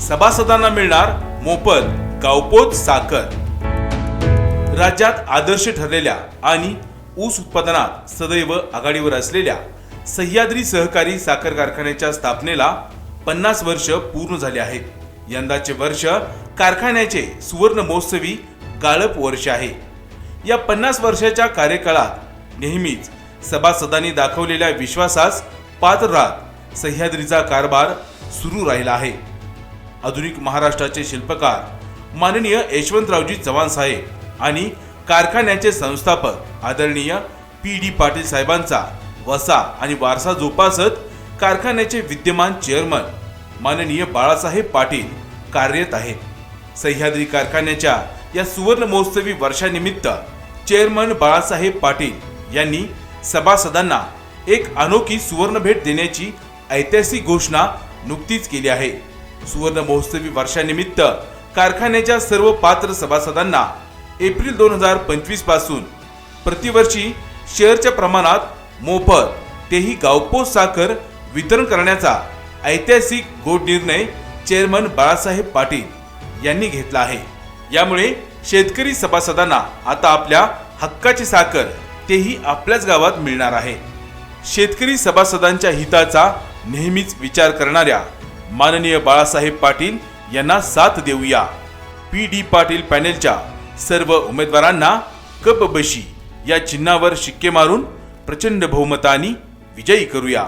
सभासदांना मिळणार मोफत गावपोत साखर. राज्यात आदर्श ठरलेल्या आणि ऊस उत्पादनात सदैव आघाडीवर असलेल्या सह्याद्री सहकारी साखर कारखान्याच्या स्थापनेला पन्नास वर्ष पूर्ण झाले आहेत. यंदाचे वर्ष कारखान्याचे सुवर्ण महोत्सवी गाळप वर्ष आहे. या पन्नास वर्षाच्या कार्यकाळात नेहमीच सभासदांनी दाखवलेल्या विश्वासास पात्र राहत सह्याद्रीचा कारभार सुरू राहिला आहे. आधुनिक महाराष्ट्राचे शिल्पकार माननीय यशवंतरावजी चव्हाण साहेब आणि कारखान्याचे संस्थापक आदरणीय पी डी पाटील साहेबांचा वसा आणि वारसा जोपासत कारखान्याचे विद्यमान चेअरमन माननीय बाळासाहेब पाटील कार्यरत आहेत. सह्याद्री कारखान्याच्या या सुवर्ण महोत्सवी वर्षानिमित्त चेअरमन बाळासाहेब पाटील यांनी सभासदांना एक अनोखी सुवर्ण भेट देण्याची ऐतिहासिक घोषणा नुकतीच केली आहे. सुवर्ण महोत्सवी वर्षानिमित्त कारखान्याच्या सर्व पात्र सभासदांना एप्रिल दोन हजार पंचवीसपासून प्रतिवर्षी शेअरच्या प्रमाणात मोफत तेही गावपोच साखर वितरण करण्याचा ऐतिहासिक गोड निर्णय चेअरमन बाळासाहेब पाटील यांनी घेतला आहे. यामुळे शेतकरी सभासदांना आता आपल्या हक्काची साखर तेही आपल्याच गावात मिळणार आहे. शेतकरी सभासदांच्या हिताचा नेहमीच विचार करणाऱ्या माननीय बाळासाहेब पाटील यांना साथ देऊया. पी डी पाटील पॅनेलच्या सर्व उमेदवारांना कप बशी या चिन्हावर शिक्के मारून प्रचंड बहुमतानी विजयी करूया.